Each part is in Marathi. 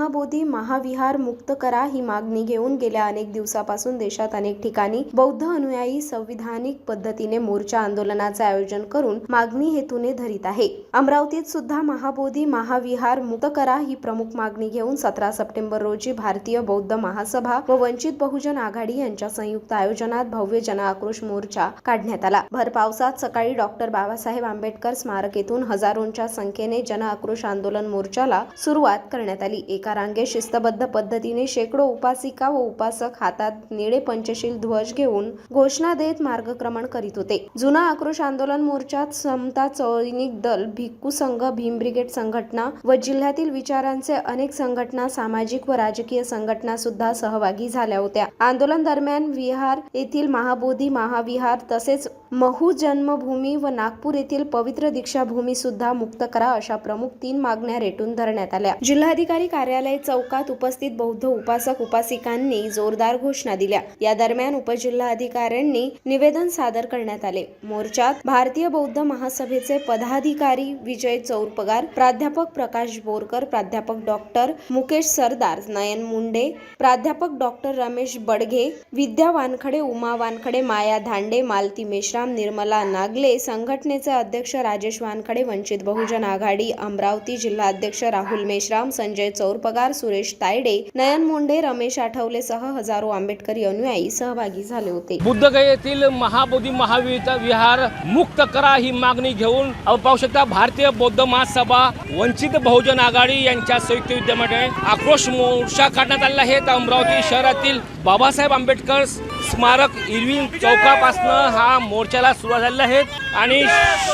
महाबोधी महाविहार मुक्त करा ही मागणी घेऊन गेल्या अनेक दिवसापासून देशात अनेक ठिकाणी बौद्ध अनुयायी संविधानिक पद्धतीने मोर्चा आंदोलनाचे आयोजन करून मागणी हेतूने धरीत आहे. अमरावतीत सुद्धा महाबोधी महाविहार मुक्त करा ही प्रमुख मागणी घेऊन सतरा सप्टेंबर रोजी भारतीय बौद्ध महासभा व वंचित बहुजन आघाडी यांच्या संयुक्त आयोजनात भव्य जनआक्रोश मोर्चा काढण्यात आला. भर पावसात सकाळी डॉक्टर बाबासाहेब आंबेडकर स्मारक येथून हजारोंच्या संख्येने जनआक्रोश आंदोलन मोर्चाला सुरुवात करण्यात आली. एका रांगेत शिस्तबद्ध पद्धतीने शेकडो उपासिका व उपासक हातात निळे पंचशील ध्वज घेऊन घोषणा देत मार्गक्रमण करीत होते. जुना आक्रोश आंदोलन मोर्चात समता सैनिक दल भिक्खू संघ भीम ब्रिगेड संघटना व जिल्ह्यातील विचारांचे अनेक संघटना सामाजिक व राजकीय संघटना सुद्धा सहभागी झाल्या होत्या. आंदोलन दरम्यान विहार येथील महाबोधी महाविहार तसेच महू जन्मभूमी व नागपूर येथील पवित्र दीक्षाभूमी सुद्धा मुक्त करा अशा प्रमुख तीन मागण्या रेटून धरण्यात आल्या. जिल्हाधिकारी कार्यालय चौकात उपस्थित बौद्ध उपासक उपासिकांनी जोरदार घोषणा दिल्या. या दरम्यान उपजिल्हाधिकाऱ्यांनी निवेदन सादर करण्यात आले. मोर्चात भारतीय बौद्ध महासभेचे पदाधिकारी विजय चौरपगार प्राध्यापक प्रकाश बोरकर प्राध्यापक डॉक्टर मुकेश सरदार नयन मुंडे प्राध्यापक डॉक्टर रमेश बडघे विद्या वानखडे उमा वानखडे माया धांडे मालती घनश्याम निर्मला नागले संघटनेचे अध्यक्ष राजेश वानखडे वंचित बहुजन आघाडी अमरावती जिल्हा अध्यक्ष राहुल मेश्राम संजय चौरपगार सुरेश तायडे नयन मुंडे रमेश आठवलेसह हजारो आंबेडकरी अनुयायी सहभागी झाले होते. बुद्धगया येथील महाबोधी महावीर विहार मुक्त करा ही मागणी घेऊन आपण पाहू शकता भारतीय बौद्ध महासभा वंचित बहुजन आघाडी यांच्या संयुक्त विद्यमाने आक्रोश मोर्चा काढण्यात आलेला आहे. तर अमरावती शहरातील बाबासाहेब आंबेडकर स्मारक इरविंग चौकापासनं हा मोर्चाला सुरुवात झालेला आहे आणि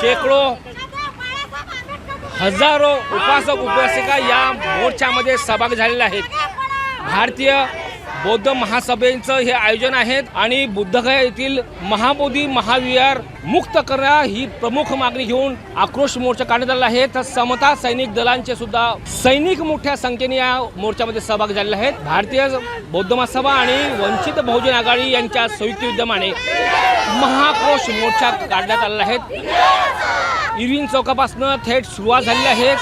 शेकडो हजारो उपासक उपासिका या मोर्चामध्ये सहभागी झालेल्या आहेत. भारतीय बौद्ध महासभेचं हे आयोजन आहेत आणि बुद्धगया येथील महाबोधी महाविहार मुक्त करा ही प्रमुख मागणी घेऊन आक्रोश मोर्चा काढण्यात आलेला आहे. तर समता सैनिक दलांचे सुद्धा सैनिक मोठ्या संख्येने या मोर्चामध्ये सहभाग झालेले आहेत. भारतीय बौद्ध महासभा आणि वंचित बहुजन आघाडी यांच्या संयुक्त विद्यमाने महाक्रोश मोर्चा काढण्यात आलेला आहे. इरविन चौकापासून थेट सुरुवात झालेली आहे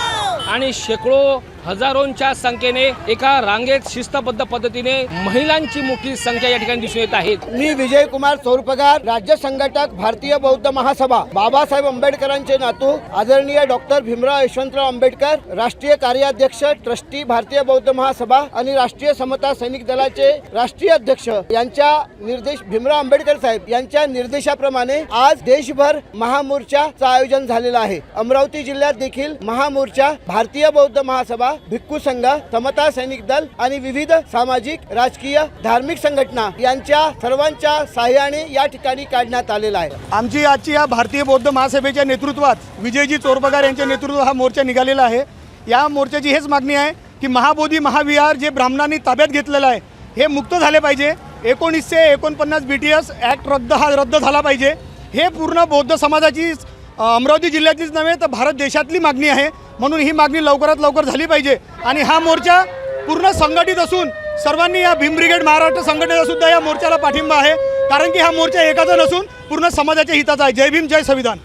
आणि शेकडो हजारोंच्या संख्येने एका रांगेत शिस्तबद्ध पद्धतीने महिलांची मोठी संख्या या ठिकाणी दिसून येत आहेत मी विजय कुमार चौरपगार राज्य संघटक भारतीय बौद्ध महासभा बाबासाहेब आंबेडकरांचे नातू आदरणीय डॉक्टर भीमराव यशवंतराव आंबेडकर राष्ट्रीय कार्याध्यक्ष ट्रस्टी भारतीय बौद्ध महासभा आणि राष्ट्रीय समता सैनिक दलाचे राष्ट्रीय अध्यक्ष यांच्या निर्देश भीमराव आंबेडकर साहेब यांच्या निर्देशाप्रमाणे आज देशभर महामोर्चाचं आयोजन झालेलं आहे. अमरावती जिल्ह्यात देखील महामोर्चा भारतीय बौद्ध महासभा भिक्खू संघ समता सैनिक दल आणि विविध सामाजिक राजकीय धार्मिक संघटना यांच्या सर्वांच्या सहाय्याने या ठिकाणी काढण्यात आलेला आहे. आमची आजची या भारतीय बौद्ध महासभेच्या नेतृत्वात विजयजी चोरबगार यांच्या नेतृत्व हा मोर्चा निघालेला आहे. या मोर्चाची हेच मागणी आहे की महाबोधी महाविहार जे ब्राह्मणांनी ताब्यात घेतलेलं आहे हे मुक्त झाले पाहिजे. एकोणीसशे एकोणपन्नास बी टी एस ॲक्ट रद्द हा रद्द झाला पाहिजे. हे पूर्ण बौद्ध समाजाची अमरावती जिल्ह्यातलीच नव्हे तर भारत देशातली मागणी आहे. म्हणून ही मागणी लवकरात लवकर झाली पाहिजे. आणि हा मोर्चा पूर्ण संघटित असून सर्वांनी या भीम ब्रिगेड महाराष्ट्र संघटनेचा सुद्धा या मोर्चाला पाठिंबा आहे. कारण की हा मोर्चा एकाचा नसून पूर्ण समाजाच्या हिताचा आहे. जय भीम जय संविधान.